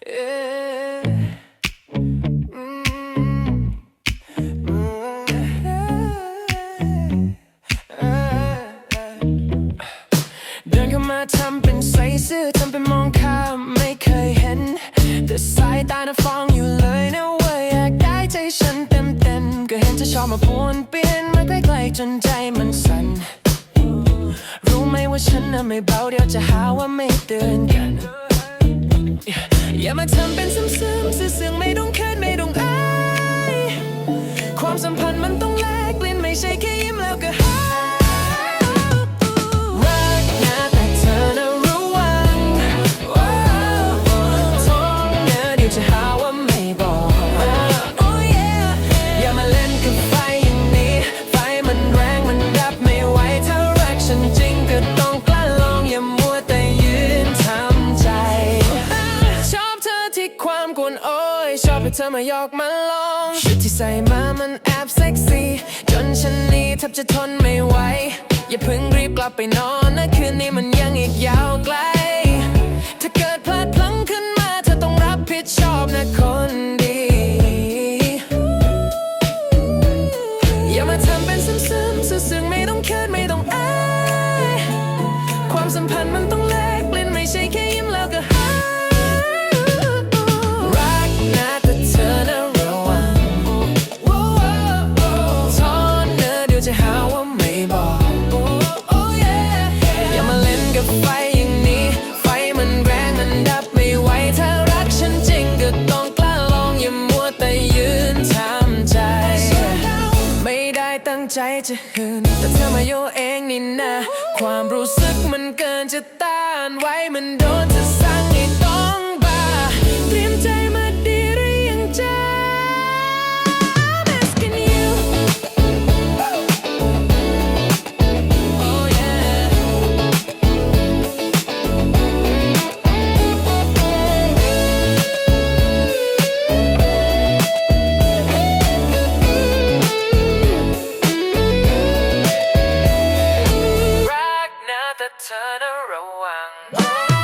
เดินเข้ามาทำเป็นใส่ซื่อทำเป็นมองข้ามไม่เคยเห็น แต่สายตาน่ะฟ้องอยู่เลยนะเว่าอยากได้ใจฉันเต็มเต็มก็เห็นเธอชอบมาพวนเปลี่ยนมาใกล้ๆจนใจมันสั่นรู้ไหมว่าฉันน่ะไม่เบาเดี๋ยวจะหาว่าไม่เตือนกัน ความสัมพันธ์มันต้องแลกเปลี่ยนไม่ใช่แค่ยิ้มแล้วก็หายรักนะแต่เธอน่ะระวังท้องเนี่ยเดี๋ยวจะหาว่าไม่บอก Oh yeah อย่ามาเล่นกับไฟอย่างนี้ ไฟมันแรงมันดับไม่ไหวถ้ารักฉันจริงก็ต้องกล้าลองอย่ามัวแต่ยืนทำใจ ชอบเธอที่ความกวนโอ้ยชอบให้เธอมาหยอกมาล้อ ชุดที่ใส่มามันแอบเซ็กซี่จนฉันนี่แทบจะทนไม่ไหว อย่าเพิ่งรีบกลับไปนอนนะคืนนี้มันยังอีกยาวไกล ถ้าเกิดพลาดพลั้งขึ้นมาเธอต้องรับผิดชอบนะคนดี อย่ามาทำเป็นซึมซึมๆซึ้งๆไม่ต้องเคินไม่ต้องอายความสัมพันธ์มันต้องแลกเปลี่ยนไม่ใช่แค่ยิ้มแล้วก็หาย งใจจะหืนแต่เธอมาโยเองนี่นะ ความรู้สึกมันเกินจะต้านไว้มันโดนจะ turn around.